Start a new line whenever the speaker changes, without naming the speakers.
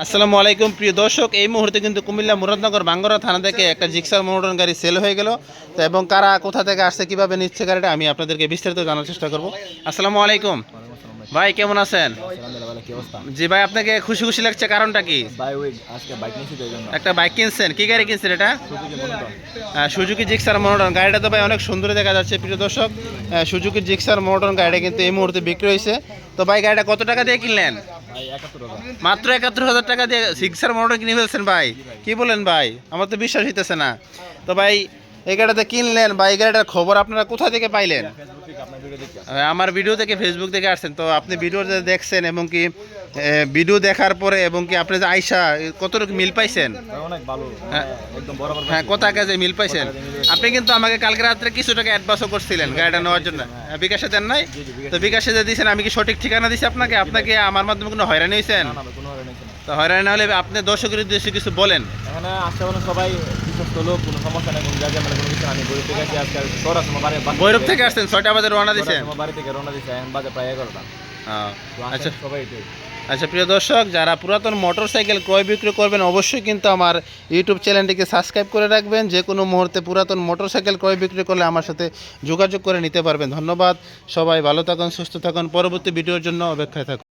আসসালামু আলাইকুম প্রিয় দর্শক। এই মুহূর্তে কিন্তু কুমিল্লা মুরাদনগর বাঙ্গরা থানা থেকে একটা জিক্সার মোটর গাড়ি সেল হয়ে গেল। তো এবং কারা কোথা থেকে আসছে কীভাবে নিচ্ছে গাড়িটা আমি আপনাদেরকে বিস্তারিত জানার চেষ্টা করব। আসসালামু আলাইকুম। ভাই কেমন আছেন? জি ভাই আপনাকে খুশি খুশি লাগছে কারণটা কি? একটা বাইক কিনছেন? কি গাড়ি কিনছেন এটা?
সুজুকি
জিক্সার মোটর গাড়িটা তো ভাই অনেক সুন্দর দেখা যাচ্ছে প্রিয় দর্শক। সুজুকি জিক্সার মোটর গাড়িটা কিন্তু এই মুহূর্তে বিক্রি হয়েছে। তো ভাই গাড়িটা কত টাকা দিয়ে কিনলেন? মাত্র একাত্তর হাজার টাকা দিয়ে সিক্সার মোটর কিনে ফেলছেন ভাই। কি বলেন ভাই? আমার তো বিশ্বাস হইতেছে না। তো ভাই এই গাড়িটা কিনলেন বা এই গাড়িটার খবর আপনারা কোথা থেকে পাইলেন?
ফেসবুক থেকে আপনার ভিডিও দেখি
আহ, আমার ভিডিও থেকে ফেসবুক থেকে আসছেন তো আপনি ভিডিও দেখছেন এবং কি ভিডিও দেখার পরে এবং কি আপনি যে আইসা কতটুকু মিল পাইছেন?
ভাই অনেক ভালো।
হ্যাঁ।
একদম বরাবর
হ্যাঁ কত কাজে মিল পাইছেন? আপনি কিন্তু আমাকে কালকে রাত্রে কিছু টাকা অ্যাডভান্সও করছিলেন গাড়িটা নেওয়ার জন্য। হ্যাঁ, বিকাশে দেন নাই? তো বিকাশে যে দিয়েছেন আমি কি সঠিক ঠিকানা দিছি আপনাকে? আপনাকে আমার মাধ্যমে কোনো হয়রানি হয়েছেন তো হয়রানি না হলে আপনি দর্শকের উদ্দেশ্যে কিছু বলেন।
এখানে আসতে পারেন সবাই বিশ্বস্ত লোক কোনো সমস্যা নেই কোনো জায়গায় মানে কোনো কিছু আমি গরিব থেকে আছি আজকাল আছে আমার বাড়ি
ভৈরব থেকে আসছেন ছয়টা বাজে রওনা দিছেন
আমার বাড়ি থেকে রওনা দিছে এখন বাজে প্রায় এগারোটা।
আচ্ছা।
সবাই এটাই
আচ্ছা প্রিয় দর্শক যারা পুরাতন মোটর সাইকেল ক্রয় বিক্রয় করবেন অবশ্যই কিন্তু আমার ইউটিউব চ্যানেলটিকে সাবস্ক্রাইব করে রাখবেন। যে কোনো মুহূর্তে পুরাতন মোটর সাইকেল ক্রয় বিক্রয় করলে আমার সাথে যোগাযোগ করে নিতে পারবেন। ধন্যবাদ সবাই ভালো থাকুন সুস্থ থাকুন। পরবর্তী ভিডিওর জন্য অপেক্ষায় থাকুন।